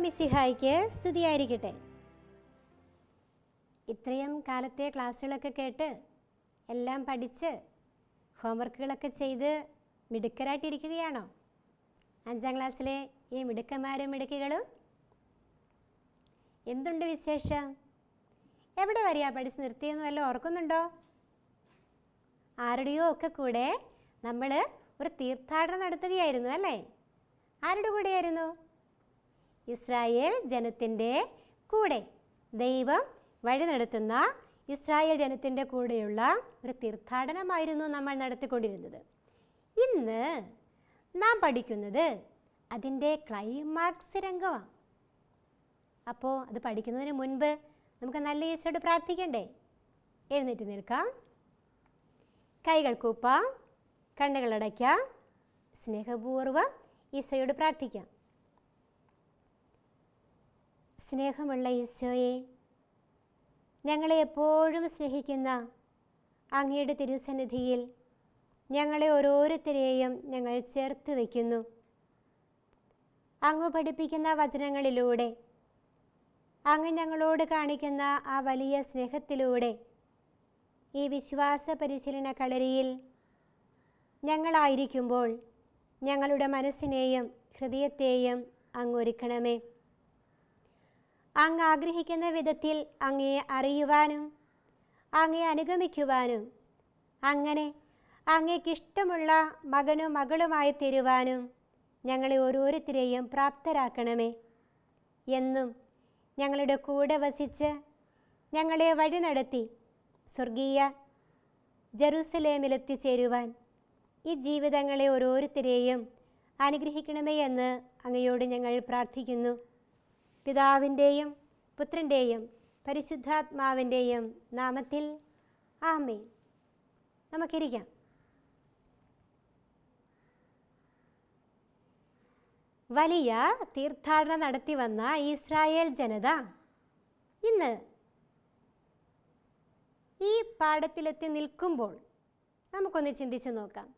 ഈശോ മിസിഹായിക്ക് സ്തുതിയായിരിക്കട്ടെ. ഇത്രയും കാലത്തെ ക്ലാസ്സുകളൊക്കെ കേട്ട് എല്ലാം പഠിച്ച് ഹോംവർക്കുകളൊക്കെ ചെയ്ത് മിടുക്കരായിട്ടിരിക്കുകയാണോ? അഞ്ചാം ക്ലാസ്സിലെ ഈ മിടുക്കന്മാരും മിടുക്കികളും? എന്തുണ്ട് വിശേഷം? എവിടെ വരെയാ പഠിച്ച് നിർത്തിയെന്ന് വല്ലതും ഓർക്കുന്നുണ്ടോ? ആരുടെയോ ഒക്കെ കൂടെ നമ്മൾ ഒരു തീർത്ഥാടനം നടത്തുകയായിരുന്നു അല്ലേ? ആരുടെ കൂടെയായിരുന്നു? ഇസ്രായേൽ ജനത്തിന്റെ കൂടെ. ദൈവം വഴി നടത്തുന്ന ഇസ്രായേൽ ജനത്തിന്റെ കൂടെയുള്ള ഒരു തീർത്ഥാടനമായിരുന്നു നമ്മൾ നടത്തിക്കൊണ്ടിരുന്നത്. ഇന്ന് നാം പഠിക്കുന്നത് അതിന്റെ ക്ലൈമാക്സ് രംഗമാണ്. അപ്പോൾ അത് പഠിക്കുന്നതിന് മുൻപ് നമുക്ക് നല്ല ഈശോട് പ്രാർത്ഥിക്കണ്ടേ? എഴുന്നേറ്റ് നിൽക്കാം. കൈകൾ കൂപ്പാം കണ്ണുകളടയ്ക്കാം സ്നേഹപൂർവം ഈശോയോട് പ്രാർത്ഥിക്കാം. സ്നേഹമുള്ള ഈശോയെ ഞങ്ങളെ എപ്പോഴും സ്നേഹിക്കുന്ന അങ്ങയുടെ തിരുസന്നിധിയിൽ ഞങ്ങളെ ഓരോരുത്തരെയും ഞങ്ങൾ ചേർത്ത് വയ്ക്കുന്നു. അങ്ങ് പഠിപ്പിക്കുന്ന വചനങ്ങളിലൂടെ അങ്ങ് ഞങ്ങളോട് കാണിക്കുന്ന ആ വലിയ സ്നേഹത്തിലൂടെ ഈ വിശ്വാസ പരിശീലന കളരിയിൽ ഞങ്ങളായിരിക്കുമ്പോൾ ഞങ്ങളുടെ മനസ്സിനെയും ഹൃദയത്തെയും അങ്ങ് ഒരുക്കണമേ. അങ്ങ് ആഗ്രഹിക്കുന്ന വിധത്തിൽ അങ്ങയെ അറിയുവാനും അങ്ങയെ അനുഗമിക്കുവാനും അങ്ങനെ അങ്ങേക്കിഷ്ടമുള്ള മകനും മകളുമായി തീരുവാനും ഞങ്ങളെ ഓരോരുത്തരെയും പ്രാപ്തരാക്കണമേ എന്നും ഞങ്ങളുടെ കൂടെ വസിച്ച് ഞങ്ങളെ വഴി നടത്തി സ്വർഗീയ ജെറൂസലേമിലെത്തിച്ചേരുവാൻ ഈ ജീവിതങ്ങളെ ഓരോരുത്തരെയും അനുഗ്രഹിക്കണമേ എന്ന് അങ്ങയോട് ഞങ്ങൾ പ്രാർത്ഥിക്കുന്നു. പിതാവിന്റെയും പുത്രന്റെയും പരിശുദ്ധാത്മാവിന്റെയും നാമത്തിൽ ആമേ നമുക്കിരിക്കാം. വലിയ തീർത്ഥാടനം നടത്തി വന്ന ഇസ്രായേൽ ജനത ഇന്ന് ഈ പാഠത്തിലെത്തി നിൽക്കുമ്പോൾ നമുക്കൊന്ന് ചിന്തിച്ചു നോക്കാം.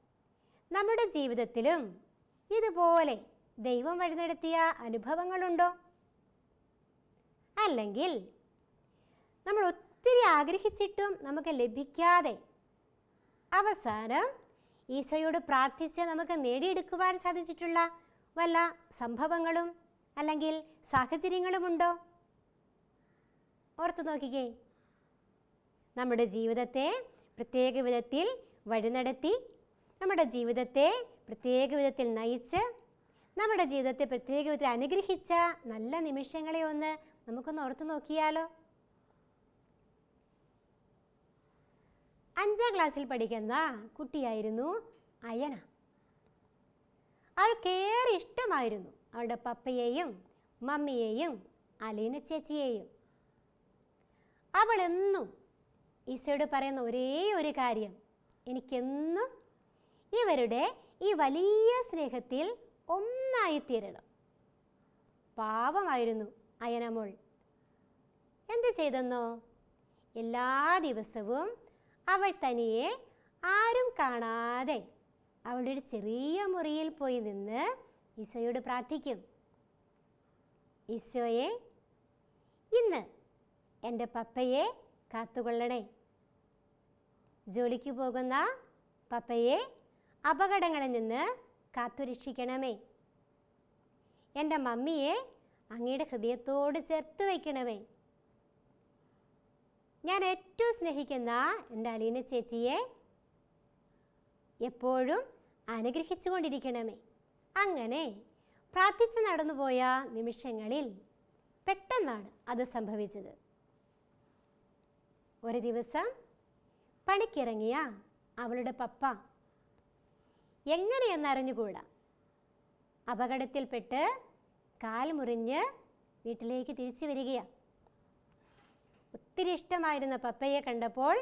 നമ്മുടെ ജീവിതത്തിലും ഇതുപോലെ ദൈവം വഴി നടത്തിയ അനുഭവങ്ങളുണ്ടോ? അല്ലെങ്കിൽ നമ്മൾ ഒത്തിരി ആഗ്രഹിച്ചിട്ടും നമുക്ക് ലഭിക്കാതെ അവസാനം ഈശോയോട് പ്രാർത്ഥിച്ച് നമുക്ക് നേടിയെടുക്കുവാൻ സാധിച്ചിട്ടുള്ള വല്ല സംഭവങ്ങളും അല്ലെങ്കിൽ സാഹചര്യങ്ങളുമുണ്ടോ? ഓർത്തു നോക്കിക്കേ. നമ്മുടെ ജീവിതത്തെ പ്രത്യേക വിധത്തിൽ വഴി നടത്തി നമ്മുടെ ജീവിതത്തെ പ്രത്യേക വിധത്തിൽ നയിച്ച് നമ്മുടെ ജീവിതത്തെ പ്രത്യേക വിധത്തിൽ അനുഗ്രഹിച്ച നല്ല നിമിഷങ്ങളെ ഒന്ന് നമുക്കൊന്ന് ഓർത്തു നോക്കിയാലോ? അഞ്ചാം ക്ലാസ്സിൽ പഠിക്കുന്ന കുട്ടിയായിരുന്നു അയന. അവൾക്കേറെ ഇഷ്ടമായിരുന്നു. അവളുടെ പപ്പയെയും മമ്മിയെയും അലീന ചേച്ചിയെയും. അവൾ എന്നും ഈശോയോട് പറയുന്ന ഒരേ ഒരു കാര്യം. എനിക്കെന്നും ഇവരുടെ ഈ വലിയ സ്നേഹത്തിൽ ഒന്നായിത്തീരണം പാവമായിരുന്നു. അയനമോൾ. എന്ത് ചെയ്തെന്നോ? എല്ലാ ദിവസവും അവൾ തനിയെ ആരും കാണാതെ അവളുടെ ഒരു ചെറിയ മുറിയിൽ പോയി നിന്ന് ഈശോയോട് പ്രാർത്ഥിക്കും. ഈശോയെ ഇന്ന് എന്റെ പപ്പയെ കാത്തുകൊള്ളണേ. ജോലിക്ക് പോകുന്ന പപ്പയെ അപകടങ്ങളിൽ നിന്ന് കാത്തുരക്ഷിക്കണമേ. എന്റെ മമ്മിയെ അങ്ങയുടെ ഹൃദയത്തോട് ചേർത്ത് വയ്ക്കണമേ. ഞാൻ ഏറ്റവും സ്നേഹിക്കുന്ന എന്റെ അലീന ചേച്ചിയെ എപ്പോഴും അനുഗ്രഹിച്ചു കൊണ്ടിരിക്കണമേ. അങ്ങനെ പ്രാർത്ഥിച്ച് നടന്നുപോയ നിമിഷങ്ങളിൽ പെട്ടെന്നാണ് അത് സംഭവിച്ചത്. ഒരു ദിവസം പണിക്കിറങ്ങിയ അവളുടെ പപ്പ എങ്ങനെയെന്നറിഞ്ഞുകൂടാ? അപകടത്തിൽപ്പെട്ട് കാൽ മുറിഞ്ഞ് വീട്ടിലേക്ക് തിരിച്ചു വരികയാണ്. ഒത്തിരി ഇഷ്ടമായിരുന്ന പപ്പയെ കണ്ടപ്പോൾ.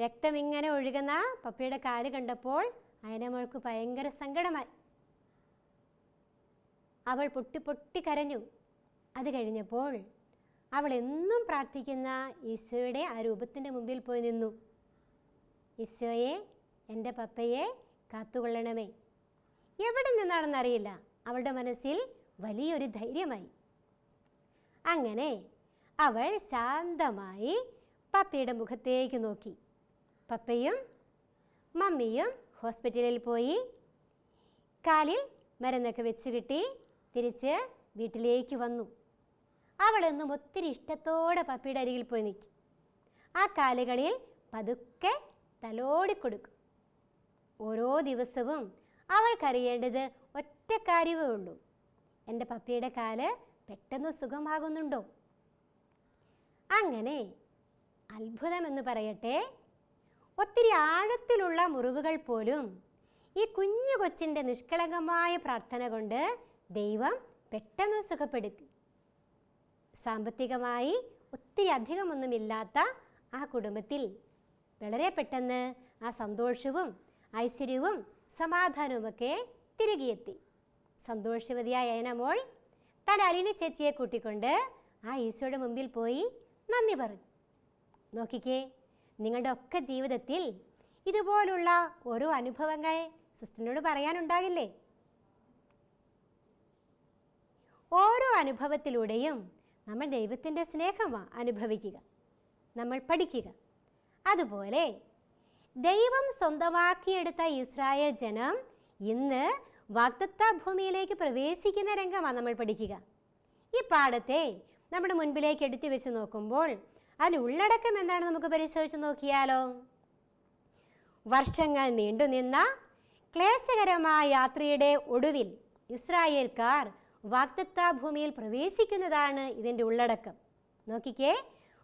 രക്തം ഇങ്ങനെ ഒഴുകുന്ന പപ്പയുടെ കാൽ കണ്ടപ്പോൾ അയനമോൾക്ക് ഭയങ്കര സങ്കടമായി. അവൾ പൊട്ടി പൊട്ടി കരഞ്ഞു. അത് കഴിഞ്ഞപ്പോൾ അവൾ എന്നും പ്രാർത്ഥിക്കുന്ന ഈശോയുടെ ആ രൂപത്തിന്റെ മുമ്പിൽ പോയി നിന്നു. ഈശോയെ എന്റെ പപ്പയെ കാത്തുകൊള്ളണമേ. എവിടെ നിന്നാണെന്നറിയില്ല. അവളുടെ മനസ്സിൽ വലിയൊരു ധൈര്യമായി. അങ്ങനെ അവൾ ശാന്തമായി പപ്പയുടെ മുഖത്തേക്ക് നോക്കി. പപ്പയും മമ്മിയും ഹോസ്പിറ്റലിൽ പോയി. കാലിൽ മരുന്നൊക്കെ വെച്ച് കിട്ടി തിരിച്ച് വീട്ടിലേക്ക് വന്നു. അവളൊന്നും ഒത്തിരി ഇഷ്ടത്തോടെ പപ്പിയുടെ അരികിൽ പോയി നിൽക്കും. ആ കാലുകളിൽ പതുക്കെ തലോടിക്കൊടുക്കും. ഓരോ ദിവസവും അവൾക്കറിയേണ്ടത് ഒറ്റ കാര്യമേ ഉള്ളൂ. എന്റെ പപ്പിയുടെ കാൽ പെട്ടെന്ന് സുഖമാകുന്നുണ്ടോ? അങ്ങനെ അത്ഭുതമെന്ന് പറയട്ടെ ഒത്തിരി ആഴത്തിലുള്ള മുറിവുകൾ പോലും ഈ കുഞ്ഞു കൊച്ചിന്റെ നിഷ്കളങ്കമായ പ്രാർത്ഥന കൊണ്ട് ദൈവം പെട്ടെന്ന് സുഖപ്പെടുത്തി സാമ്പത്തികമായി ഒത്തിരി അധികമൊന്നുമില്ലാത്ത ആ കുടുംബത്തിൽ വളരെ പെട്ടെന്ന് ആ സന്തോഷവും ഐശ്വര്യവും സമാധാനവുമൊക്കെ തിരികെ എത്തി സന്തോഷവതിയായ ഏനമോൾ തന്റെ അലീന ചേച്ചിയെ കൂട്ടിക്കൊണ്ട് ആ ഈശോയുടെ മുമ്പിൽ പോയി നന്ദി പറഞ്ഞു. നോക്കിക്കേ നിങ്ങളുടെ ഒക്കെ ജീവിതത്തിൽ ഇതുപോലുള്ള ഓരോ അനുഭവങ്ങൾ സിസ്റ്ററിനോട് പറയാനുണ്ടാകില്ലേ? ഓരോ അനുഭവത്തിലൂടെയും നമ്മൾ ദൈവത്തിന്റെ സ്നേഹമാണ് അനുഭവിക്കുക നമ്മൾ പഠിക്കുക. അതുപോലെ ദൈവം സ്വന്തമാക്കിയെടുത്ത ഇസ്രായേൽ ജനം ഇന്ന് വാഗ്ദത്ത ഭൂമിയിലേക്ക് പ്രവേശിക്കുന്ന രംഗമാണ് നമ്മൾ പഠിക്കുക. ഈ പാഠത്തെ നമ്മുടെ മുൻപിലേക്ക് എടുത്തു വെച്ച് നോക്കുമ്പോൾ അതിന് ഉള്ളടക്കം എന്താണ് നമുക്ക് പരിശോധിച്ച് നോക്കിയാലോ? വർഷങ്ങൾ നീണ്ടുനിന്ന ക്ലേശകരമായ യാത്രയുടെ ഒടുവിൽ ഇസ്രായേൽക്കാർ വാക്തത്വ ഭൂമിയിൽ പ്രവേശിക്കുന്നതാണ് ഇതിന്റെ ഉള്ളടക്കം. നോക്കിക്കേ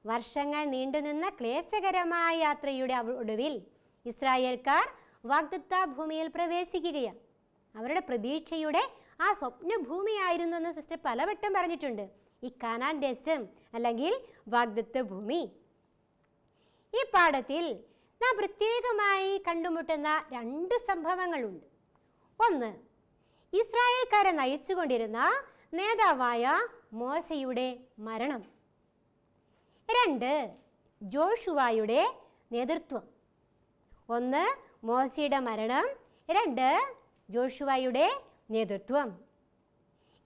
വർഷങ്ങൾ നീണ്ടുനിന്ന ക്ലേശകരമായ യാത്രയുടെ ഒടുവിൽ ഇസ്രായേൽക്കാർ വാഗ്ദത്ത ഭൂമിയിൽ പ്രവേശിക്കുകയാണ്. അവരുടെ പ്രതീക്ഷയുടെ ആ സ്വപ്നഭൂമിയായിരുന്നു എന്ന് സിസ്റ്റർ പലവട്ടം പറഞ്ഞിട്ടുണ്ട്. ഈ കാനാൻ ദേശം അല്ലെങ്കിൽ വാഗ്ദത്ത ഭൂമി ഈ പാഠത്തിൽ നാം പ്രത്യേകമായി കണ്ടുമുട്ടുന്ന രണ്ട് സംഭവങ്ങളുണ്ട്. ഒന്ന് ഇസ്രായേൽക്കാരെ നയിച്ചുകൊണ്ടിരുന്ന നേതാവായ മോശയുടെ മരണം. രണ്ട് ജോഷുവായുടെ നേതൃത്വം. ഒന്ന് മോശയുടെ മരണം. രണ്ട് ജോഷുവായുടെ നേതൃത്വം.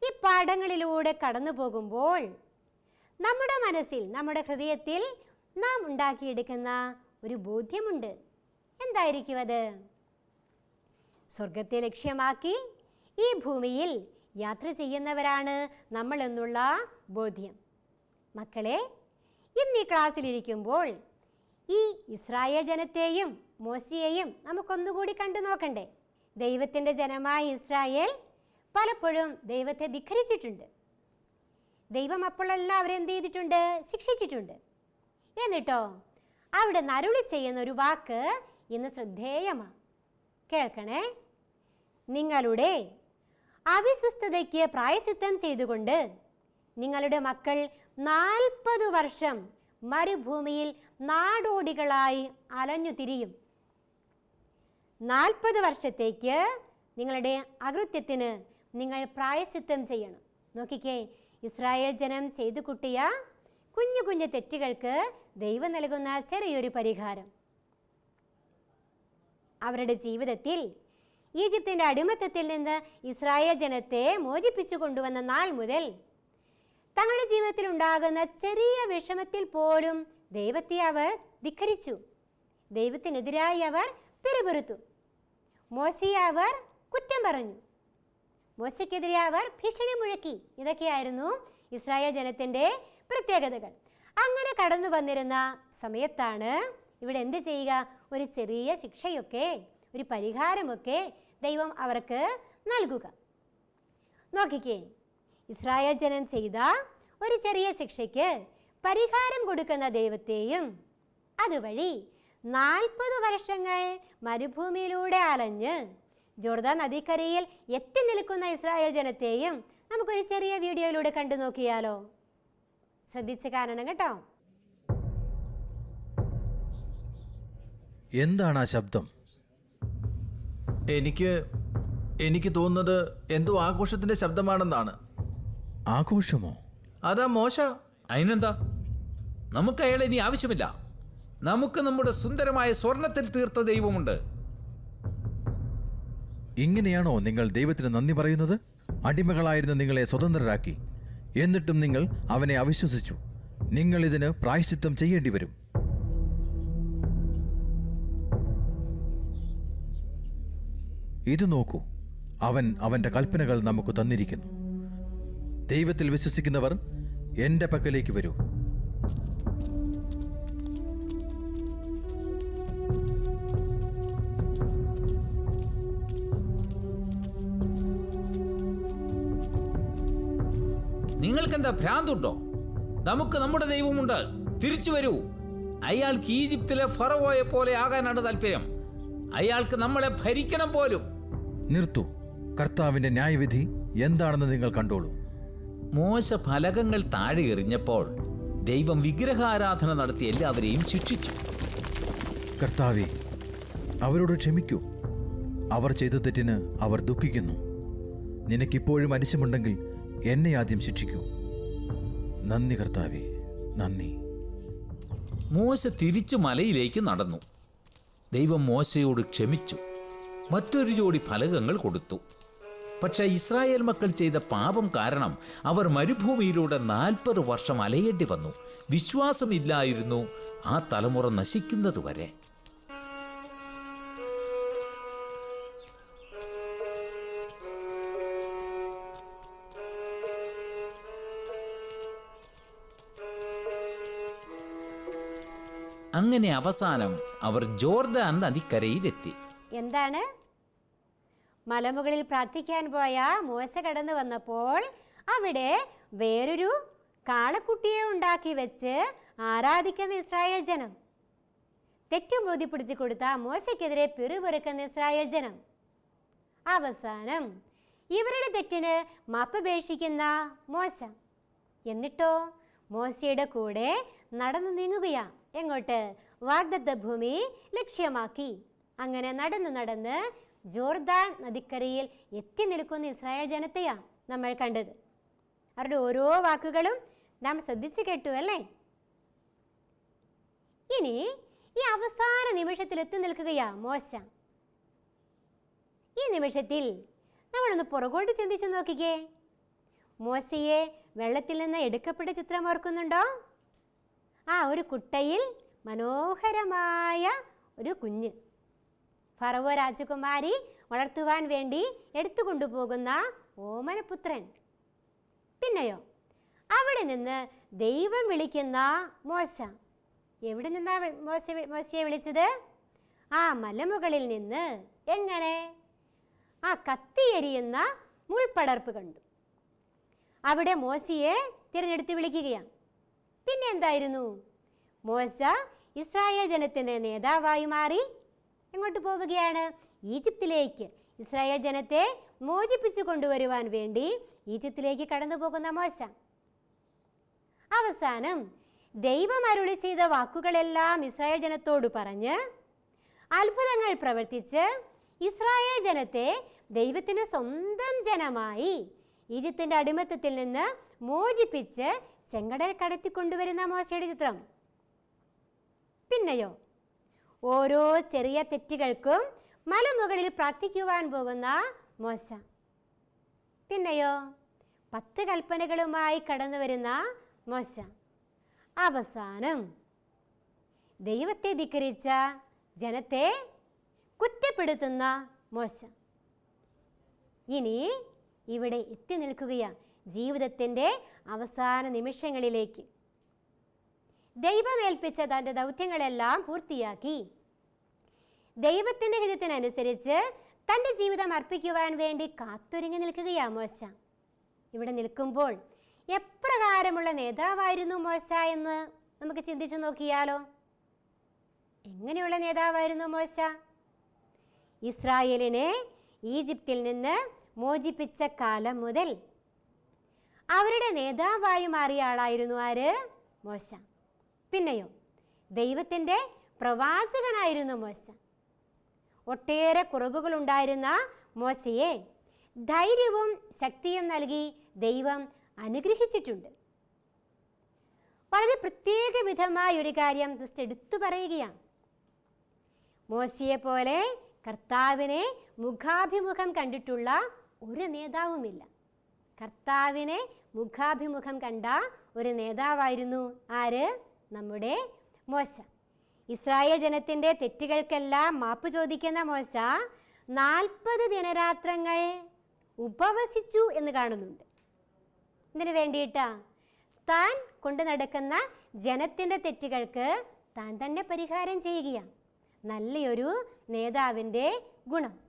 ഈ പാഠങ്ങളിലൂടെ കടന്നു പോകുമ്പോൾ നമ്മുടെ മനസ്സിൽ നമ്മുടെ ഹൃദയത്തിൽ നാം ഉണ്ടാക്കിയെടുക്കുന്ന ഒരു ബോധ്യമുണ്ട്. എന്തായിരിക്കും അത്? സ്വർഗത്തെ ലക്ഷ്യമാക്കി ഈ ഭൂമിയിൽ യാത്ര ചെയ്യുന്നവരാണ് നമ്മൾ എന്നുള്ള ബോധ്യം. മക്കളെ ഇന്ന് ഈ ക്ലാസ്സിലിരിക്കുമ്പോൾ ഈ ഇസ്രായേൽ ജനത്തെയും മോശയെയും നമുക്കൊന്നുകൂടി കണ്ടു നോക്കണ്ടേ? ദൈവത്തിന്റെ ജനമായ ഇസ്രായേൽ പലപ്പോഴും ദൈവത്തെ ധിഖരിച്ചിട്ടുണ്ട്. ദൈവം അപ്പോഴെല്ലാം അവരെന്ത് ചെയ്തിട്ടുണ്ട്? ശിക്ഷിച്ചിട്ടുണ്ട്. എന്നിട്ടോ? അവിടെ നരുളി ചെയ്യുന്ന ഒരു വാക്ക് ഇന്ന് ശ്രദ്ധേയമാണ് കേൾക്കണേ? നിങ്ങളുടെ അവിശ്വസ്തതയ്ക്ക് പ്രായശിത്തം ചെയ്തുകൊണ്ട് നിങ്ങളുടെ മക്കൾ നാൽപ്പത് വർഷം മരുഭൂമിയിൽ നാടോടികളായി അലഞ്ഞു തിരിയും നാൽപ്പത് വർഷത്തേക്ക് നിങ്ങളുടെ അകൃത്യത്തിന് നിങ്ങൾ പ്രായശ്ചിത്തം ചെയ്യണം. നോക്കിക്കേ ഇസ്രായേൽ ജനം ചെയ്തു കുട്ടിയ കുഞ്ഞു കുഞ്ഞു തെറ്റുകൾക്ക് ദൈവം നൽകുന്ന ചെറിയൊരു പരിഹാരം. അവരുടെ ജീവിതത്തിൽ ഈജിപ്തിന്റെ അടിമത്തത്തിൽ നിന്ന് ഇസ്രായേൽ ജനത്തെ മോചിപ്പിച്ചു കൊണ്ടുവന്ന നാൾ മുതൽ തങ്ങളുടെ ജീവിതത്തിൽ ഉണ്ടാകുന്ന ചെറിയ വിഷമത്തിൽ പോലും ദൈവത്തെ അവർ ധിഖരിച്ചു ദൈവത്തിനെതിരായി അവർ പിറുപിറുത്തു. മോശയെ അവർ കുറ്റം പറഞ്ഞു. മോശയ്ക്കെതിരെ അവർ ഭീഷണി മുഴക്കി. ഇതൊക്കെയായിരുന്നു ഇസ്രായേൽ ജനത്തിന്റെ പ്രത്യേകതകൾ. അങ്ങനെ കടന്നു വന്നിരുന്ന സമയത്താണ് ഇവിടെ എന്ത് ചെയ്യുക? ഒരു ചെറിയ ശിക്ഷയൊക്കെ ഒരു പരിഹാരമൊക്കെ ദൈവം അവർക്ക് നൽകുക. നോക്കിക്കേ ഇസ്രായേൽ ജനം ചെയ്ത ഒരു ചെറിയ ശിക്ഷയ്ക്ക് പരിഹാരം കൊടുക്കുന്ന ദൈവത്തെയും അതുവഴി നാൽപ്പത് വർഷങ്ങൾ മരുഭൂമിയിലൂടെ അലഞ്ഞ് ജോർദാൻ നദിക്കരയിൽ എത്തി നിൽക്കുന്ന ഇസ്രായേൽ ജനത്തെയും നമുക്കൊരു ചെറിയ വീഡിയോയിലൂടെ കണ്ടു നോക്കിയാലോ. ശ്രദ്ധിച്ച കാരണം കേട്ടോ. എന്താണ് ആ ശബ്ദം? എനിക്ക് എനിക്ക് തോന്നുന്നത് എന്തോ ആഘോഷത്തിന്റെ ശബ്ദമാണെന്നാണ്. ആഘോഷമോ? അതാ മോശ. അതിനെന്താ? നമുക്ക് അയാളെ ഇനി ആവശ്യമില്ല. നമുക്ക് നമ്മുടെ സുന്ദരമായ സ്വർണത്തിൽ തീർത്ത ദൈവമുണ്ട്. ഇങ്ങനെയാണോ നിങ്ങൾ ദൈവത്തിന് നന്ദി പറയുന്നത്? അടിമകളായിരുന്ന നിങ്ങളെ സ്വതന്ത്രരാക്കി. എന്നിട്ടും നിങ്ങൾ അവനെ അവിശ്വസിച്ചു. നിങ്ങൾ ഇതിന് പ്രായശ്ചിത്തം ചെയ്യേണ്ടി വരും. ഇത് നോക്കൂ. അവൻ അവന്റെ കൽപ്പനകൾ നമുക്ക് തന്നിരിക്കുന്നു. ദൈവത്തിൽ വിശ്വസിക്കുന്നവർ എന്റെ പക്കലേക്ക് വരൂ. നിങ്ങൾക്കെന്താ ഭ്രാന്തുണ്ടോ? നമുക്ക് നമ്മുടെ ദൈവമുണ്ട്. തിരിച്ചു വരൂ. അയാൾക്ക് ഈജിപ്തിലെ ഫറവോയെ പോലെ ആകാനാണ് താല്പര്യം അയാൾക്ക് നമ്മളെ ഭരിക്കണം പോലും. നിർത്തു. കർത്താവിന്റെ ന്യായവിധി എന്താണെന്ന് നിങ്ങൾ കണ്ടോളൂ. മോശ ഫലകങ്ങൾ താഴെ എറിഞ്ഞപ്പോൾ ദൈവം വിഗ്രഹാരാധന നടത്തി എല്ലാവരെയും ശിക്ഷിച്ചു. കർത്താവെ അവരോട് ക്ഷമിക്കൂ. അവർ ചെയ്ത തെറ്റിന് അവർ ദുഃഖിക്കുന്നു. നിനക്കിപ്പോഴും അരിശമുണ്ടെങ്കിൽ എന്നെ ആദ്യം ശിക്ഷിക്കൂ. നന്ദി കർത്താവെ നന്ദി. മോശ തിരിച്ചു മലയിലേക്ക് നടന്നു. ദൈവം മോശയോട് ക്ഷമിച്ചു. മറ്റൊരു ജോഡി ഫലകങ്ങൾ കൊടുത്തു. പക്ഷെ ഇസ്രായേൽ മക്കൾ ചെയ്ത പാപം കാരണം അവർ മരുഭൂമിയിലൂടെ നാൽപ്പത് വർഷം അലയേണ്ടി വന്നു. വിശ്വാസമില്ലായിരുന്നു ആ തലമുറ നശിക്കുന്നതുവരെ. അങ്ങനെ അവസാനം അവർ ജോർദാൻ നദിക്കരയിലെത്തി. എന്താണ്? മലമുകളിൽ പ്രാർത്ഥിക്കാൻ പോയ മോശ കടന്നു വന്നപ്പോൾ അവിടെ വേറൊരു കാളക്കുട്ടിയെ ഉണ്ടാക്കി വെച്ച് ആരാധിക്കുന്ന ഇസ്രായേൽ ജനം. തെറ്റും ബോധ്യപ്പെടുത്തി കൊടുത്ത മോശയ്ക്കെതിരെ പിറുപിറുക്കുന്ന ഇസ്രായേൽ ജനം. അവസാനം ഇവരുടെ തെറ്റിന് മാപ്പപേക്ഷിക്കുന്ന മോശ എന്നിട്ടോ മോശയുടെ കൂടെ നടന്നു നീങ്ങുകയാ എങ്ങോട്ട്? വാഗ്ദത്ത ഭൂമി ലക്ഷ്യമാക്കി. അങ്ങനെ നടന്നു നടന്ന് ജോർദാൻ നദിക്കരയിൽ എത്തി നിൽക്കുന്ന ഇസ്രായേൽ ജനത്തെയാണ് നമ്മൾ കണ്ടത്. അവരുടെ ഓരോ വാക്കുകളും നാം ശ്രദ്ധിച്ചു കേട്ടു അല്ലേ? ഇനി ഈ അവസാന നിമിഷത്തിൽ എത്തി നിൽക്കുകയാ മോശ. ഈ നിമിഷത്തിൽ നമ്മളൊന്ന് പുറകോട്ട് ചിന്തിച്ചു നോക്കിക്കേ. മോശയെ വെള്ളത്തിൽ നിന്ന് എടുക്കപ്പെട്ട ചിത്രം ഓർക്കുന്നുണ്ടോ? ആ ഒരു കുട്ടയിൽ മനോഹരമായ ഒരു കുഞ്ഞ് ഫറവോ രാജകുമാരി വളർത്തുവാൻ വേണ്ടി എടുത്തു കൊണ്ടുപോകുന്ന ഓമനപുത്രൻ. പിന്നെയോ അവിടെ നിന്ന് ദൈവം വിളിക്കുന്ന മോശ. എവിടെ നിന്നാ മോശ മോശയെ വിളിച്ചത്? ആ മലമുകളിൽ നിന്ന്. എങ്ങനെ? ആ കത്തിയെരിയുന്ന മുൾപടർപ്പ് കണ്ടു. അവിടെ മോശയെ തിരഞ്ഞെടുത്ത് വിളിക്കുകയാണ്. പിന്നെ എന്തായിരുന്നു മോശ ഇസ്രായേൽ ജനത്തിന്റെ നേതാവായി മാറി. എങ്ങോട്ട് പോവുകയാണ്? ഈജിപ്തിലേക്ക്. ഇസ്രായേൽ ജനത്തെ മോചിപ്പിച്ചു കൊണ്ടുവരുവാൻ വേണ്ടി ഈജിപ്തിലേക്ക് കടന്നു പോകുന്ന മോശ. അവസാനം ദൈവം അരുളി ചെയ്ത വാക്കുകളെല്ലാം ഇസ്രായേൽ ജനത്തോട് പറഞ്ഞ് അത്ഭുതങ്ങൾ പ്രവർത്തിച്ച് ഇസ്രായേൽ ജനത്തെ ദൈവത്തിന് സ്വന്തം ജനമായി ഈജിപ്തിന്റെ അടിമത്തത്തിൽ നിന്ന് മോചിപ്പിച്ച് ചെങ്കടൽ കടത്തിക്കൊണ്ടുവരുന്ന മോശയുടെ ചിത്രം. പിന്നെയോ ഓരോ ചെറിയ തെറ്റുകൾക്കും മലമുകളിൽ പ്രാർത്ഥിക്കുവാൻ പോകുന്ന മോശ. പിന്നെയോ പത്ത് കൽപ്പനകളുമായി കടന്നു വരുന്ന മോശ. അവസാനം ദൈവത്തെ ധിക്കരിച്ച ജനത്തെ കുറ്റപ്പെടുത്തുന്ന മോശ. ഇനി ഇവിടെ എത്തി നിൽക്കുകയാണ്. ജീവിതത്തിന്റെ അവസാന നിമിഷങ്ങളിലേക്ക്. ദൈവമേൽപ്പിച്ച തന്റെ ദൗത്യങ്ങളെല്ലാം പൂർത്തിയാക്കി. ദൈവത്തിന്റെ ഹിതത്തിനനുസരിച്ച് തന്റെ ജീവിതം അർപ്പിക്കുവാൻ വേണ്ടി കാത്തൊരുങ്ങി നിൽക്കുകയാണ് മോശ. ഇവിടെ നിൽക്കുമ്പോൾ എപ്രകാരമുള്ള നേതാവായിരുന്നു മോശ എന്ന് നമുക്ക് ചിന്തിച്ചു നോക്കിയാലോ? എങ്ങനെയുള്ള നേതാവായിരുന്നു മോശ? ഇസ്രായേലിനെ ഈജിപ്തിൽ നിന്ന് മോചിപ്പിച്ച കാലം മുതൽ അവരുടെ നേതാവായി മാറിയ ആളായിരുന്നു ആര്? മോശ. പിന്നെയോ ദൈവത്തിന്റെ പ്രവാചകനായിരുന്നു മോശ. ഒട്ടേറെ കുറവുകളുണ്ടായിരുന്ന മോശയെ ധൈര്യവും ശക്തിയും നൽകി ദൈവം അനുഗ്രഹിച്ചിട്ടുണ്ട്. വളരെ പ്രത്യേക വിധമായ ഒരു കാര്യം ജസ്റ്റ് എടുത്തു പറയുകയാണ്. മോശയെ പോലെ കർത്താവിനെ മുഖാഭിമുഖം കണ്ടിട്ടുള്ള ഒരു നേതാവുമില്ല. കർത്താവിനെ മുഖാഭിമുഖം കണ്ട ഒരു നേതാവായിരുന്നു ആര്? നമ്മുടെ മോശ. ഇസ്രായേൽ ജനത്തിന്റെ തെറ്റുകൾക്കെല്ലാം മാപ്പ് ചോദിക്കുന്ന മോശ നാൽപ്പത് ദിനരാത്രങ്ങൾ ഉപവസിച്ചു എന്ന് കാണുന്നുണ്ട്. ഇതിനു വേണ്ടിയിട്ടാ? താൻ കൊണ്ടു നടക്കുന്ന ജനത്തിന്റെ തെറ്റുകൾക്ക് താൻ തന്നെ പരിഹാരം ചെയ്യുകയാണ്. നല്ലൊരു നേതാവിന്റെ ഗുണം.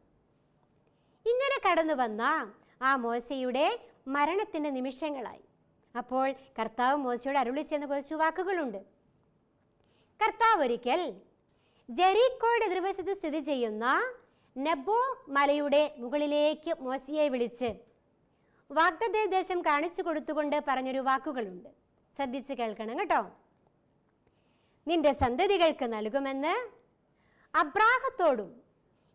ഇങ്ങനെ കടന്നു വന്ന ആ മോശയുടെ മരണത്തിന്റെ നിമിഷങ്ങളായി. അപ്പോൾ കർത്താവ് മോശയോട് അരുളി കുറച്ച് വാക്കുകളുണ്ട്. കർത്താവ് ഒരിക്കൽ ജെറീക്കോയുടെ എതിർവശത്ത് സ്ഥിതി ചെയ്യുന്ന നെബോ മലയുടെ മുകളിലേക്ക് മോശയെ വിളിച്ച് വാഗ്ദദേശം കാണിച്ചു കൊടുത്തുകൊണ്ട് പറഞ്ഞൊരു വാക്കുകളുണ്ട്. ശ്രദ്ധിച്ച് കേൾക്കണം കേട്ടോ. നിന്റെ സന്തതികൾക്ക് നൽകുമെന്ന് അബ്രാഹത്തോടും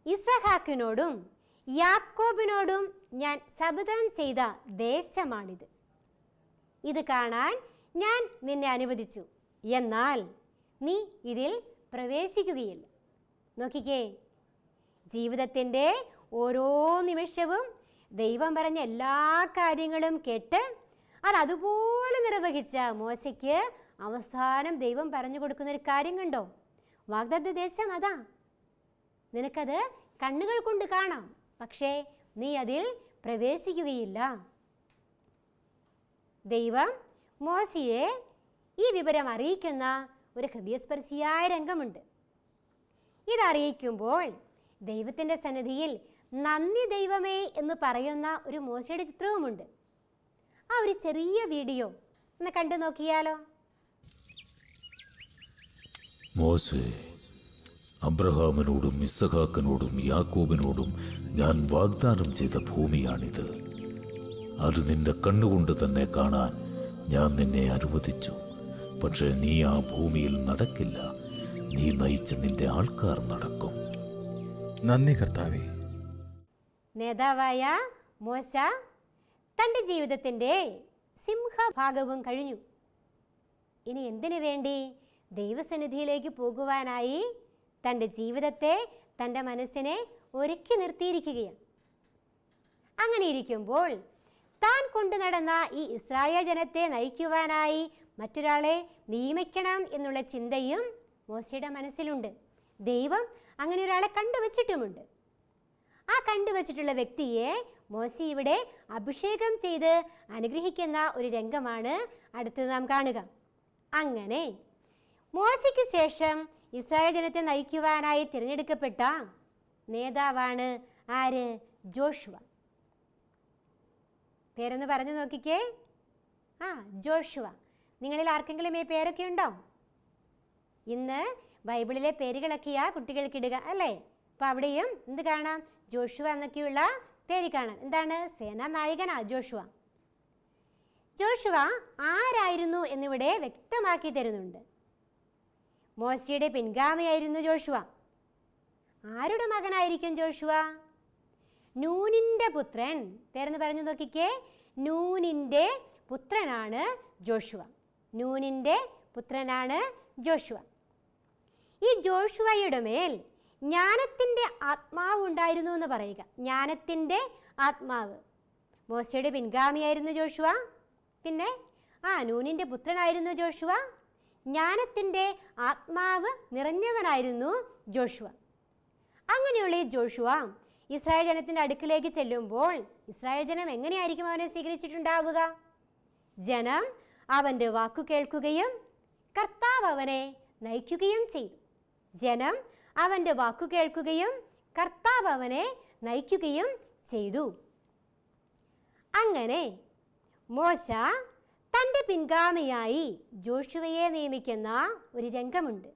ഇസഹാക്കിനോടും യാക്കോബിനോടും ഞാൻ ശബദം ചെയ്ത ദേശമാണിത്. ഇത് കാണാൻ ഞാൻ നിന്നെ അനുവദിച്ചു. എന്നാൽ നീ ഇതിൽ പ്രവേശിക്കുകയില്ല. നോക്കിക്കേ ജീവിതത്തിന്റെ ഓരോ നിമിഷവും ദൈവം പറഞ്ഞ എല്ലാ കാര്യങ്ങളും കേട്ട് അത് അതുപോലെ നിർവഹിച്ച മോശയ്ക്ക് അവസാനം ദൈവം പറഞ്ഞു കൊടുക്കുന്ന ഒരു കാര്യം കണ്ടോ വാഗ്ദത്ത ദേശം അതാ. നിനക്കത് കണ്ണുകൾ കൊണ്ട് കാണാം. പക്ഷേ നീ അതിൽ പ്രവേശിക്കുകയില്ല. ദൈവം മോശിയെ ഈ വിവരം അറിയിക്കുന്ന ഒരു ഹൃദയസ്പർശിയായ രംഗമുണ്ട്. ഇതറിയിക്കുമ്പോൾ ദൈവത്തിന്റെ സന്നിധിയിൽ നന്ദി ദൈവമേ എന്ന് പറയുന്ന ഒരു മോശയുടെ ചിത്രവുമുണ്ട്. ആ ഒരു ചെറിയ വീഡിയോ ഒന്ന് കണ്ടു നോക്കിയാലോ? മോശെ അബ്രഹാമിനോടും ഇസഹാക്കിനോടും യാക്കോബിനോടും ഞാൻ വാഗ്ദാനം ചെയ്ത ഭൂമിയാണിത്. അത് നിന്റെ കണ്ണുകൊണ്ട് തന്നെ കാണാൻ ഞാൻ നിന്നെ അനുവദിച്ചു. പക്ഷേ നീ ആ ഭൂമിയിൽ നടക്കില്ല. നീ നയിച്ച നിന്റെ ആൾക്കാർ നടക്കും. നന്ദി കർത്താവേ. നേതാവായ മോശ തന്റെ ജീവിതത്തിന്റെ സിംഹഭാഗവും കഴിഞ്ഞു. ഇനി എന്തിനു വേണ്ടി ദൈവസന്നിധിയിലേക്ക് പോകുവാനായി തന്റെ ജീവിതത്തെ തന്റെ മനസ്സിനെ ഒരുക്കി നിർത്തിയിരിക്കുകയാണ്. അങ്ങനെ ഇരിക്കുമ്പോൾ താൻ കൊണ്ടു നടന്ന ഈ ഇസ്രായേൽ ജനത്തെ നയിക്കുവാനായി മറ്റൊരാളെ നിയമിക്കണം എന്നുള്ള ചിന്തയും മോശയുടെ മനസ്സിലുണ്ട്. ദൈവം അങ്ങനെ ഒരാളെ കണ്ടുവച്ചിട്ടുമുണ്ട്. ആ കണ്ടുവച്ചിട്ടുള്ള വ്യക്തിയെ മോശി ഇവിടെ അഭിഷേകം ചെയ്ത് അനുഗ്രഹിക്കുന്ന ഒരു രംഗമാണ് അടുത്ത് നാം കാണുക. അങ്ങനെ മോശയ്ക്ക് ശേഷം ഇസ്രായേൽ ജനത്തെ നയിക്കുവാനായി തിരഞ്ഞെടുക്കപ്പെട്ട നേതാവാണ് ആര്? ജോഷുവ. പേരൊന്ന് പറഞ്ഞു നോക്കിക്കേ. ആ ജോഷുവ. നിങ്ങളിൽ ആർക്കെങ്കിലും ഈ പേരൊക്കെ ഉണ്ടോ? ഇന്ന് ബൈബിളിലെ പേരുകളൊക്കെയാ കുട്ടികൾക്ക് ഇടുക അല്ലേ? അപ്പോൾ അവിടെയും എന്ത് കാണാം? ജോഷുവ എന്നൊക്കെയുള്ള പേര് കാണാം. എന്താണ്? സേനാ നായകനാ ജോഷുവ. ജോഷുവ ആരായിരുന്നു എന്നിവിടെ വ്യക്തമാക്കി തരുന്നുണ്ട്. മോശയുടെ പിൻഗാമിയായിരുന്നു ജോഷുവ. ആരുടെ മകനായിരിക്കും ജോഷുവ? നൂനിന്റെ പുത്രൻ. പേരെന്ന് പറഞ്ഞു നോക്കിക്കേ. നൂനിന്റെ പുത്രനാണ് ജോഷുവ. നൂനിന്റെ പുത്രനാണ് ജോഷുവ. ഈ ജോഷുവയുടെ മേൽ ജ്ഞാനത്തിന്റെ ആത്മാവ് ഉണ്ടായിരുന്നു എന്ന് പറയുക. ജ്ഞാനത്തിന്റെ ആത്മാവ്. മോശയുടെ പിൻഗാമിയായിരുന്നു ജോഷുവ. പിന്നെ? ആ നൂനിന്റെ പുത്രനായിരുന്നു ജോഷുവ. ജ്ഞാനത്തിന്റെ ആത്മാവ് നിറഞ്ഞവനായിരുന്നു ജോഷുവ. അങ്ങനെയുള്ള ഈ ജോഷുവ ഇസ്രായേൽ ജനത്തിന്റെ അടുക്കിലേക്ക് ചെല്ലുമ്പോൾ ഇസ്രായേൽ ജനം എങ്ങനെയായിരിക്കും അവനെ സ്വീകരിച്ചിട്ടുണ്ടാവുക? ജനം അവന്റെ വാക്കു കേൾക്കുകയും കർത്താവ് അവനെ നയിക്കുകയും ചെയ്തു. ജനം അവന്റെ വാക്കു കേൾക്കുകയും കർത്താവ് അവനെ നയിക്കുകയും ചെയ്തു. അങ്ങനെ മോശ തന്റെ പിൻഗാമിയായി ജോഷുവയെ നിയമിക്കുന്ന ഒരു രംഗമുണ്ട്.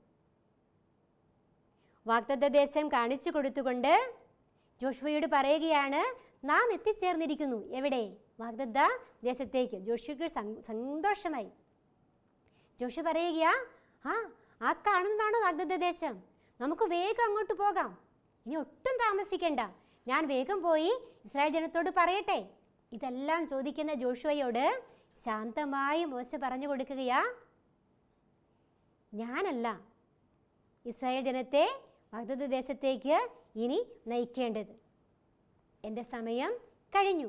വാഗ്ദത്ത ദേശം കാണിച്ചു കൊടുത്തുകൊണ്ട് ജോഷുവയോട് പറയുകയാണ് നാം എത്തിച്ചേർന്നിരിക്കുന്നു. എവിടെ? വാഗ്ദത്ത ദേശത്തേക്ക് ജോഷുക്ക് സന്തോഷമായി. ജോഷു പറയുകയാ ആ ആ കാണുന്നതാണോ വാഗ്ദത്ത ദേശം നമുക്ക് വേഗം അങ്ങോട്ട് പോകാം. ഇനി ഒട്ടും താമസിക്കേണ്ട. ഞാൻ വേഗം പോയി ഇസ്രായേൽ ജനത്തോട് പറയട്ടെ. ഇതെല്ലാം ചോദിക്കുന്ന ജോഷുവയോട് ശാന്തമായി മോശ പറഞ്ഞു കൊടുക്കുകയാ. ഞാനല്ല ഇസ്രായേൽ ജനത്തെ വഗ്ദത് ദേശത്തേക്ക് ഇനി നയിക്കേണ്ടത്. എന്റെ സമയം കഴിഞ്ഞു.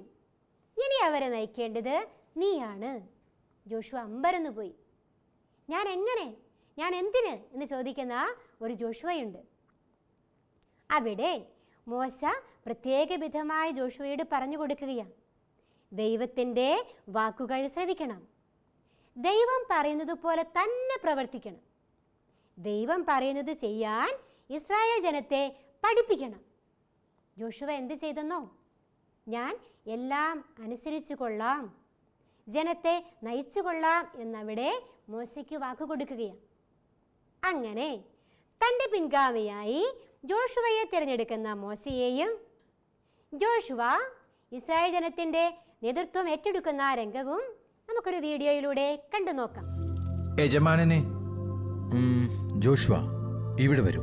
ഇനി അവരെ നയിക്കേണ്ടത് നീയാണ്. ജോഷു അമ്പരന്ന് പോയി. ഞാൻ എങ്ങനെ? ഞാൻ എന്തിന്? എന്ന് ചോദിക്കുന്ന ഒരു ജോഷുവയുണ്ട്. അവിടെ മോശ പ്രത്യേക വിധമായ ജോഷുവയോട് പറഞ്ഞു കൊടുക്കുകയാണ് ദൈവത്തിന്റെ വാക്കുകൾ ശ്രവിക്കണം. ദൈവം പറയുന്നത് പോലെ തന്നെ പ്രവർത്തിക്കണം. ദൈവം പറയുന്നത് ചെയ്യാൻ ഇസ്രായേൽ ജനത്തെ പഠിപ്പിക്കണം. ജോഷുവ എന്ത് ചെയ്തെന്നോ? ഞാൻ എല്ലാം അനുസരിച്ചു കൊള്ളാം. ജനത്തെ നയിച്ചു കൊള്ളാം എന്നവിടെ മോശയ്ക്ക് വാക്കു കൊടുക്കുകയാണ്. അങ്ങനെ തന്റെ പിൻഗാമിയായി ജോഷുവയെ തിരഞ്ഞെടുക്കുന്ന മോശയെയും ജോഷുവ ഇസ്രായേൽ ജനത്തിന്റെ നേതൃത്വം ഏറ്റെടുക്കുന്ന ആ രംഗവും നമുക്കൊരു വീഡിയോയിലൂടെ കണ്ടു നോക്കാം. യജമാനനെ. ജോഷുവ ഇവിടെ വരൂ.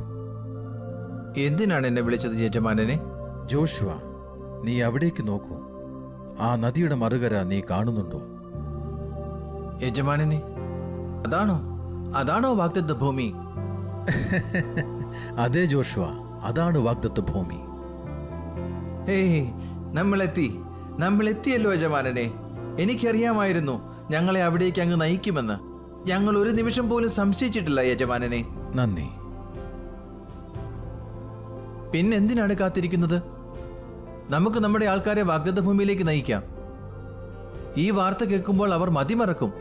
എന്തിനാണ് എന്നെ വിളിച്ചത് യജമാനനെ? ജോഷുവ നീ അവിടേക്ക് നോക്കൂ. ആ നദിയുടെ മറുകര നീ കാണുന്നുണ്ടോ? യജമാനനെ അതാണോ? അതാണോ വാഗ്ദത്ത ഭൂമി? അതെ ജോഷുവ അതാണ് വാഗ്ദത്ത ഭൂമി. ഏയ് നമ്മളെത്തി. നമ്മൾ എത്തിയല്ലോ യജമാനനെ. എനിക്കറിയാമായിരുന്നു ഞങ്ങളെ അവിടേക്ക് അങ്ങ് നയിക്കുമെന്ന്. ഞങ്ങൾ ഒരു നിമിഷം പോലും സംശയിച്ചിട്ടില്ല യജമാനനെ. നന്ദി. പിന്നെന്തിനാണ് കാത്തിരിക്കുന്നത്? നമുക്ക് നമ്മുടെ ആൾക്കാരെ വാഗ്ദത്ത ഭൂമിയിലേക്ക് നയിക്കാം. ഈ വാർത്ത കേൾക്കുമ്പോൾ അവർ മതിമറക്കും.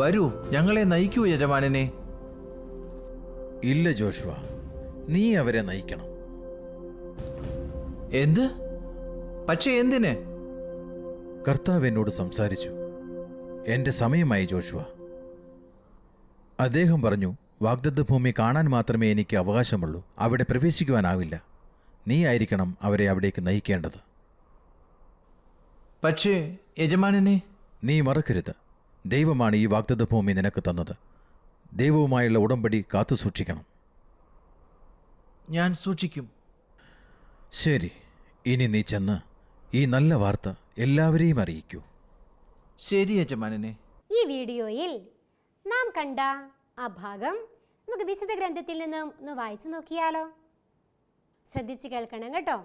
വരൂ ഞങ്ങളെ നയിക്കൂ യജമാനനെ. ഇല്ല ജോഷ്വ. നീ അവരെ നയിക്കണം. എന്ത്? പക്ഷേ എന്തിന്? കർത്താവ് എന്നോട് സംസാരിച്ചു. എന്റെ സമയമായി ജോഷുവ. അദ്ദേഹം പറഞ്ഞു വാഗ്ദത്ത ഭൂമി കാണാൻ മാത്രമേ എനിക്ക് അവകാശമുള്ളൂ. അവിടെ പ്രവേശിക്കുവാനാവില്ല. നീ ആയിരിക്കണം അവരെ അവിടേക്ക് നയിക്കേണ്ടത്. പക്ഷേ യജമാനനെ? നീ മറക്കരുത്. ദൈവമാണ് ഈ വാഗ്ദത്ത ഭൂമി നിനക്ക് തന്നത്. ദൈവവുമായുള്ള ഉടമ്പടി കാത്തു സൂക്ഷിക്കണം. ഞാൻ സൂക്ഷിക്കും. ശരി ഇനി നീ ചെന്ന് ഈ നല്ല വാർത്ത എല്ലാവരെയും അറിയിക്കൂ. ശരി യജമാനനെ. ഈ വീഡിയോയിൽ നാം കണ്ട ആ ഭാഗം നമുക്ക് വിശുദ്ധ ഗ്രന്ഥത്തിൽ നിന്നും ഒന്ന് വായിച്ചു നോക്കിയാലോ? ശ്രദ്ധിച്ചു കേൾക്കണം കേട്ടോ.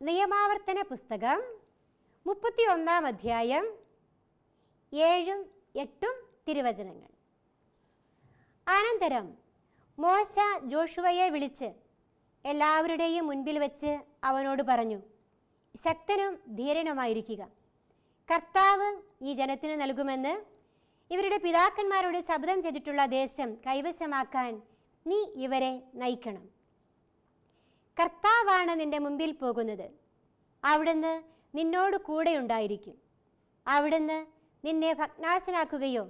നിയമാവർത്തന പുസ്തകം മുപ്പത്തി ഒന്നാം അധ്യായം ഏഴും എട്ടും തിരുവചനങ്ങൾ. അനന്തരം മോശ ജോഷുവയെ വിളിച്ച് എല്ലാവരുടെയും മുൻപിൽ വെച്ച് അവനോട് പറഞ്ഞു ശക്തനും ധീരനുമായിരിക്കുക. കർത്താവ് ഈ ജനത്തിന് നൽകുമെന്ന് ഇവരുടെ പിതാക്കന്മാരോട് ശബ്ദം ചെയ്തിട്ടുള്ള ദേശം കൈവശമാക്കാൻ നീ ഇവരെ നയിക്കണം. കർത്താവാണ് നിന്റെ മുമ്പിൽ പോകുന്നത്. അവിടുന്ന് നിന്നോട് കൂടെ ഉണ്ടായിരിക്കും. അവിടുന്ന് നിന്നെ ഭഗ്നാശനാക്കുകയോ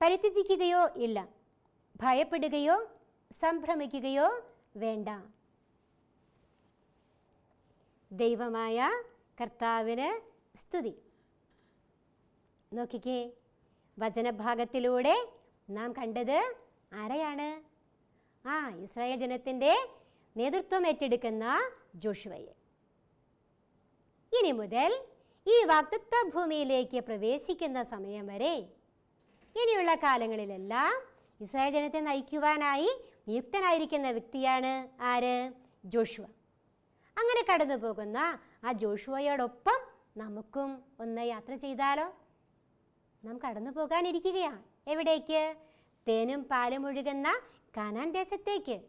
പരിത്യജിക്കുകയോ ഇല്ല. ഭയപ്പെടുകയോ സംഭ്രമിക്കുകയോ വേണ്ട. ദൈവമായ കർത്താവിന് സ്തുതി. നോക്കിക്കേ വചനഭാഗത്തിലൂടെ നാം കണ്ടത് ആരെയാണ്? ആ ഇസ്രായേൽ ജനത്തിന്റെ നേതൃത്വം ഏറ്റെടുക്കുന്ന ജോഷുവയെ. ഇനി മുതൽ ഈ വാക്തത്വ ഭൂമിയിലേക്ക് പ്രവേശിക്കുന്ന സമയം വരെ ഇനിയുള്ള കാലങ്ങളിലെല്ലാം ഇസ്രായേൽ ജനത്തെ നയിക്കുവാനായി നിയുക്തനായിരിക്കുന്ന വ്യക്തിയാണ് ആര്? ജോഷുവ. അങ്ങനെ കടന്നു പോകുന്ന ആ ജോഷുവയോടൊപ്പം നമുക്കും ഒന്ന് യാത്ര ചെയ്താലോ? നാം കടന്നു പോകാനിരിക്കുകയാണ് എവിടേക്ക്? തേനും പാലും ഒഴുകുന്ന കാനാൻ ദേശത്തേക്ക്.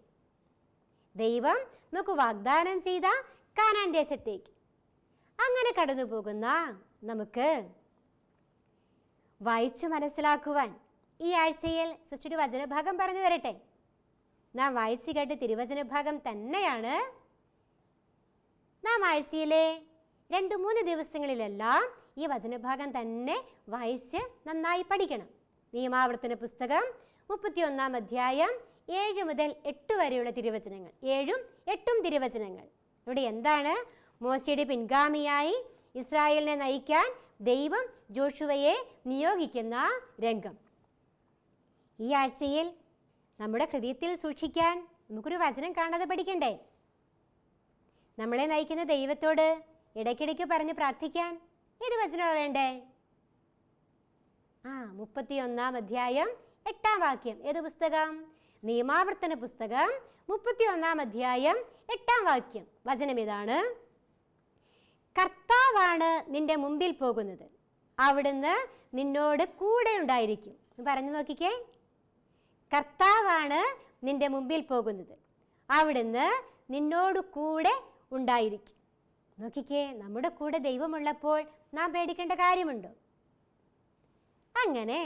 ദൈവം നമുക്ക് വാഗ്ദാനം ചെയ്ത കാനാൻ ദേശത്തേക്ക്. അങ്ങനെ കടന്നു പോകുന്ന നമുക്ക് വായിച്ചു മനസ്സിലാക്കുവാൻ ഈ ആഴ്ചയിൽ സിസ്റ്റർ വചനഭാഗം പറഞ്ഞു തരട്ടെ. നാം വായിച്ചു കേട്ട തിരുവചനഭാഗം തന്നെയാണ്. നാം ആഴ്ചയിലെ രണ്ട് മൂന്ന് ദിവസങ്ങളിലെല്ലാം ഈ വചനഭാഗം തന്നെ വായിച്ച് നന്നായി പഠിക്കണം. നിയമാവർത്തന പുസ്തകം മുപ്പത്തിയൊന്നാം അധ്യായം ഏഴ് മുതൽ എട്ട് വരെയുള്ള തിരുവചനങ്ങൾ. ഏഴും എട്ടും തിരുവചനങ്ങൾ. ഇവിടെ എന്താണ്? മോശയുടെ പിൻഗാമിയായി ഇസ്രായേലിനെ നയിക്കാൻ ദൈവം ജോഷുവയെ നിയോഗിക്കുന്ന രംഗം. ഈ ആഴ്ചയിൽ നമ്മുടെ ഹൃദയത്തിൽ സൂക്ഷിക്കാൻ നമുക്കൊരു വചനം കാണാതെ പഠിക്കണ്ടേ? നമ്മളെ നയിക്കുന്ന ദൈവത്തോട് ഇടയ്ക്കിടയ്ക്ക് പറഞ്ഞ് പ്രാർത്ഥിക്കാൻ ഏത് വചനമാണ് വേണ്ടേ? ആ മുപ്പത്തി ഒന്നാം അധ്യായം എട്ടാം വാക്യം. ഏത് പുസ്തകം? നിയമാവർത്തന പുസ്തകം മുപ്പത്തി ഒന്നാം അധ്യായം എട്ടാം വാക്യം. വചനം ഇതാണ്. കർത്താവാണ് നിന്റെ മുമ്പിൽ പോകുന്നത്. അവിടുന്ന് നിന്നോട് കൂടെ ഉണ്ടായിരിക്കും. പറഞ്ഞു നോക്കിക്കേ. കർത്താവാണ് നിന്റെ മുമ്പിൽ പോകുന്നത്. അവിടുന്ന് നിന്നോട് കൂടെ ഉണ്ടായിരിക്കും. നോക്കിക്കേ നമ്മുടെ കൂടെ ദൈവമുള്ളപ്പോൾ നാം പേടിക്കേണ്ട കാര്യമുണ്ടോ? അങ്ങനെ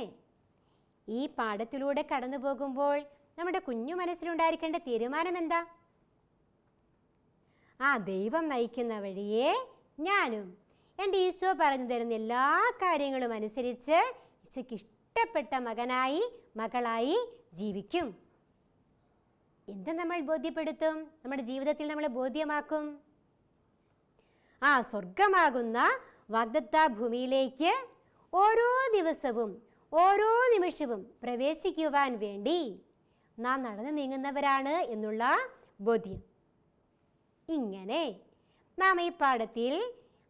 ഈ പാഠത്തിലൂടെ കടന്നു പോകുമ്പോൾ നമ്മുടെ കുഞ്ഞു മനസ്സിലുണ്ടായിരിക്കേണ്ട തീരുമാനം എന്താ? ആ ദൈവം നയിക്കുന്ന വഴിയെ ഞാനും എന്റെ ഈശോ പറഞ്ഞു തരുന്ന എല്ലാ കാര്യങ്ങളും അനുസരിച്ച് ഈശോയ്ക്ക് ഇഷ്ടപ്പെട്ട മകനായി മകളായി ജീവിക്കും. എന്ത് നമ്മൾ ബോധ്യപ്പെടുത്തും? നമ്മുടെ ജീവിതത്തിൽ നമ്മൾ ബോധ്യമാക്കും. ആ സ്വർഗമാകുന്ന വാഗ്ദത്ത ഭൂമിയിലേക്ക് ഓരോ ദിവസവും ഓരോ നിമിഷവും പ്രവേശിക്കുവാൻ വേണ്ടി നാം നടന്നു നീങ്ങുന്നവരാണ് എന്നുള്ള ബോധ്യം. ഇങ്ങനെ നാം ഈ പാഠത്തിൽ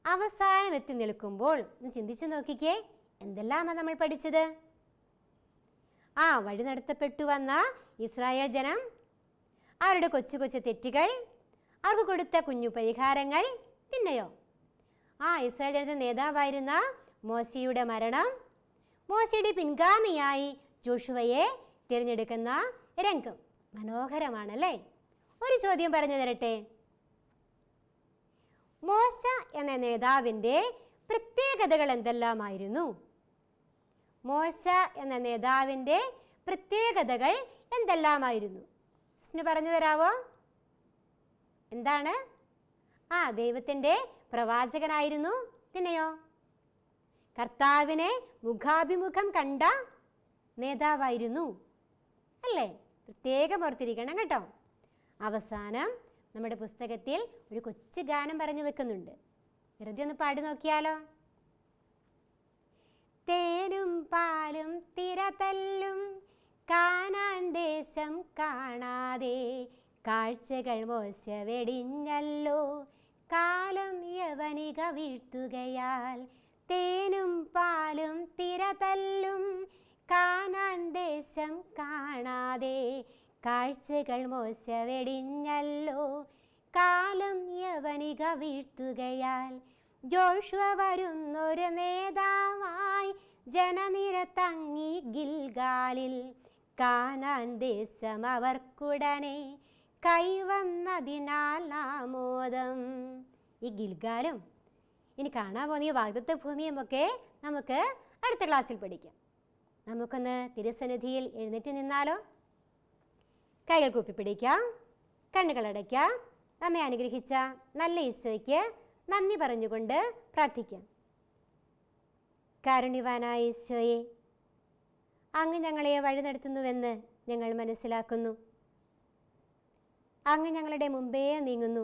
അവസാനം എത്തി നിൽക്കുമ്പോൾ ഒന്ന് ചിന്തിച്ചു നോക്കിക്കേ എന്തെല്ലാമാണ് നമ്മൾ പഠിച്ചത്? ആ വഴി നടത്തപ്പെട്ടു വന്ന ഇസ്രായേൽ ജനം അവരുടെ കൊച്ചു കൊച്ചു തെറ്റുകൾ അവർക്ക് കൊടുത്ത കുഞ്ഞു പരിഹാരങ്ങൾ പിന്നെയോ ആ ഇസ്രായേൽ ജനത്തെ നേതാവായിരുന്ന മോശയുടെ മരണം മോശയുടെ പിൻഗാമിയായി ജോഷുവയെ തിരഞ്ഞെടുക്കുന്ന രംഗം. മനോഹരമാണല്ലേ? ഒരു ചോദ്യം പറഞ്ഞു തരട്ടെ. മോശ എന്ന നേതാവിന്റെ പ്രത്യേകതകൾ എന്തെല്ലാമായിരുന്നു? മോശ എന്ന നേതാവിന്റെ പ്രത്യേകതകൾ എന്തെല്ലാമായിരുന്നു? കൃഷ്ണ പറഞ്ഞു തരാവോ? എന്താണ്? ആ ദൈവത്തിന്റെ പ്രവാചകനായിരുന്നു പിന്നെയോ? കർത്താവിനെ മുഖാഭിമുഖം കണ്ട നേതാവായിരുന്നു. അല്ലേ? പ്രത്യേകം ഓർത്തിരിക്കണം കേട്ടോ. അവസാനം നമ്മുടെ പുസ്തകത്തിൽ ഒരു കൊച്ചു ഗാനം പറഞ്ഞു വെക്കുന്നുണ്ട്. വെറുതെ ഒന്ന് പാടി നോക്കിയാലോ? തേനും പാലും തിരതല്ലും. കാനാൻ ദേശം കാണാതെ കാഴ്ചകൾ മോശ വെടിഞ്ഞല്ലോ കാലം യവനിക വീഴ്ത്തുകയാൽ തേനും പാലും തിരതല്ലും. കാനാൻ ദേശം കാണാതെ കാഴ്ചകൾ മോശ വെടിഞ്ഞല്ലോ കാലം യവനിക വീഴ്ത്തുകയാൽ ജോഷ്വ വരുന്നൊരു നേതാവായി ജനനിര തങ്ങി ഗിൽഗാലിൽ കാനാൻ ദേശം അവർക്കുടനെ കൈവന്നതിനാൽ ആമോദം. ഈ ഗിൽഗാലും ഇനി കാണാൻ പോകുന്ന ഈ വാഗ്ദത്ത ഭൂമിയും ഒക്കെ നമുക്ക് അടുത്ത ക്ലാസ്സിൽ പഠിക്കാം. നമുക്കൊന്ന് തിരുസന്നിധിയിൽ എഴുന്നേറ്റ് നിന്നാലോ? കൈകൾ കൂപ്പിപ്പിടിക്കാം കണ്ണുകളടയ്ക്കാം നമ്മെ അനുഗ്രഹിച്ച നല്ല ഈശോയ്ക്ക് നന്ദി പറഞ്ഞുകൊണ്ട് പ്രാർത്ഥിക്കാം. കാരുണ്യവാനായ ഈശോയെ അങ്ങ് ഞങ്ങളെ വഴി നടത്തുന്നുവെന്ന് ഞങ്ങൾ മനസ്സിലാക്കുന്നു. അങ്ങ് ഞങ്ങളുടെ മുമ്പേ നീങ്ങുന്നു.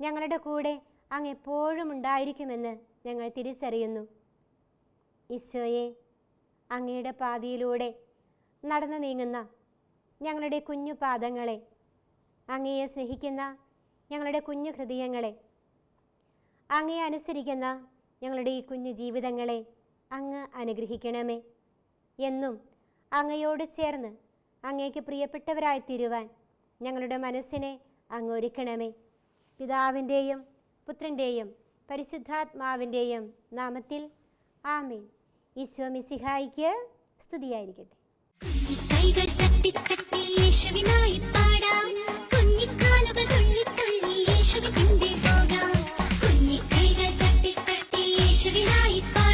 ഞങ്ങളുടെ കൂടെ അങ്ങ് എപ്പോഴും ഉണ്ടായിരിക്കുമെന്ന് ഞങ്ങൾ തിരിച്ചറിയുന്നു. ഈശോയെ അങ്ങയുടെ പാതിയിലൂടെ നടന്നു നീങ്ങുന്ന ഞങ്ങളുടെ കുഞ്ഞു പാദങ്ങളെ അങ്ങയെ സ്നേഹിക്കുന്ന ഞങ്ങളുടെ കുഞ്ഞു ഹൃദയങ്ങളെ അങ്ങയെ അനുസരിക്കുന്ന ഞങ്ങളുടെ ഈ കുഞ്ഞു ജീവിതങ്ങളെ അങ്ങ് അനുഗ്രഹിക്കണമേ. എന്നും അങ്ങയോട് ചേർന്ന് അങ്ങേക്ക് പ്രിയപ്പെട്ടവരായി തീരുവാൻ ഞങ്ങളുടെ മനസ്സിനെ അങ്ങ് ഒരുക്കണമേ. പിതാവിന്റെയും പുത്രന്റെയും പരിശുദ്ധാത്മാവിന്റെയും നാമത്തിൽ ആമീൻ. ഈശോ മിസിഹായിക്ക് സ്തുതിയായിരിക്കട്ടെ. കൈകൾ തട്ടി തട്ടി പാടാം. കുഞ്ഞിക്കാലുകൾ തുള്ളി തുള്ളി യേശുവിന്റെ should be high